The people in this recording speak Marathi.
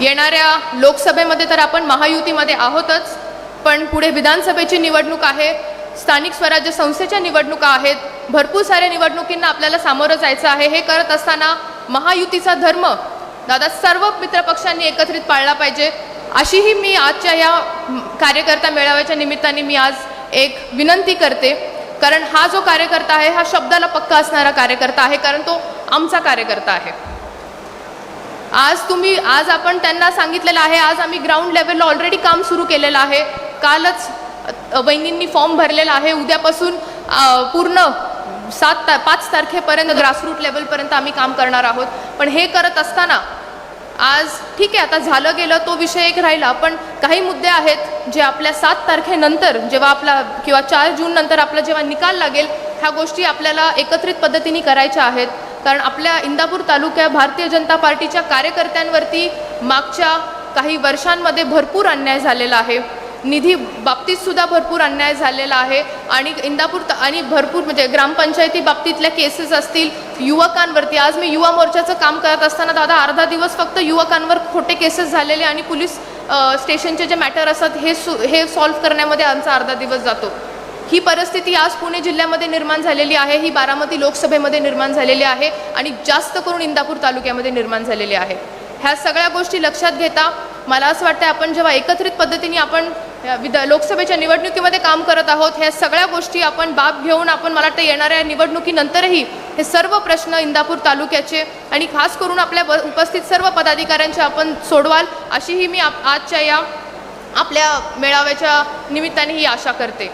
येणाऱ्या लोकसभेमध्ये तर आपण महायुतीमध्ये आहोतच पण पुढे विधानसभेची निवडणूक आहे स्थानिक स्वराज्य संस्थेच्या निवडणुका आहेत भरपूर साऱ्या निवडणुकींना आपल्याला सामोरं जायचं आहे. हे करत असताना महायुतीचा धर्म दादा सर्व मित्रपक्षांनी एकत्रित पाळला पाहिजे. अशीही मी आजच्या या कार्यकर्ता मेळाव्याच्या निमित्ताने मी आज एक विनंती करते. कारण हा जो कार्यकर्ता आहे हा शब्दाला पक्का असणारा कार्यकर्ता आहे कारण तो आमचा कार्यकर्ता आहे. आज तुम्ही आज आपण त्यांना सांगितलेलं आहे आज आम्ही ग्राउंड लेवलला ऑलरेडी काम सुरू केलेलं आहे. कालच वहिनींनी फॉर्म भरलेला आहे. उद्यापासून पूर्ण सात ता पाच तारखेपर्यंत ग्रासरूट लेवलपर्यंत आम्ही काम करणार आहोत. पण हे करत असताना आज ठीक आहे आता झालं गेलं तो विषय एक राहिला. पण काही मुद्दे आहेत जे आपल्या सात तारखेनंतर जेव्हा आपला किंवा चार जून नंतर आपला जेव्हा निकाल लागेल ह्या गोष्टी आपल्याला एकत्रित पद्धतीने करायच्या आहेत. कारण आपल्या इंदापूर तालुक्या भारतीय जनता पार्टीच्या कार्यकर्त्यांवरती मागच्या काही वर्षांमध्ये भरपूर अन्याय झालेला आहे. निधी बाबतीतसुद्धा भरपूर अन्याय झालेला आहे आणि इंदापूर आणि भरपूर म्हणजे ग्रामपंचायती बाबतीतल्या केसेस असतील युवकांवरती. आज मी युवा मोर्चाचं काम करत असताना दादा अर्धा दिवस फक्त युवकांवर खोटे केसेस झालेले आणि पोलीस स्टेशनचे जे मॅटर असतात हे सु हे सॉल्व्ह करण्यामध्ये आमचा अर्धा दिवस जातो. ही परिस्थिती आज पुणे जिल्ह्यामध्ये निर्माण झालेली आहे. ही बारामती लोकसभेमध्ये निर्माण झालेली आहे आणि जास्त करून इंदापूर तालुक्यामध्ये निर्माण झालेली आहे. ह्या सगळ्या गोष्टी लक्षात घेता मला असं वाटतं आपण जेव्हा एकत्रित पद्धतीने आपण या विध लोकसभेच्या निवडणुकीमध्ये काम करत आहोत ह्या सगळ्या गोष्टी आपण बाब घेऊन आपण मला वाटतं येणाऱ्या निवडणुकीनंतरही हे सर्व प्रश्न इंदापूर तालुक्याचे आणि खास करून आपल्या उपस्थित सर्व पदाधिकाऱ्यांचे आपण सोडवाल अशीही मी आप आजच्या या आपल्या मेळाव्याच्या निमित्ताने ही आशा करते.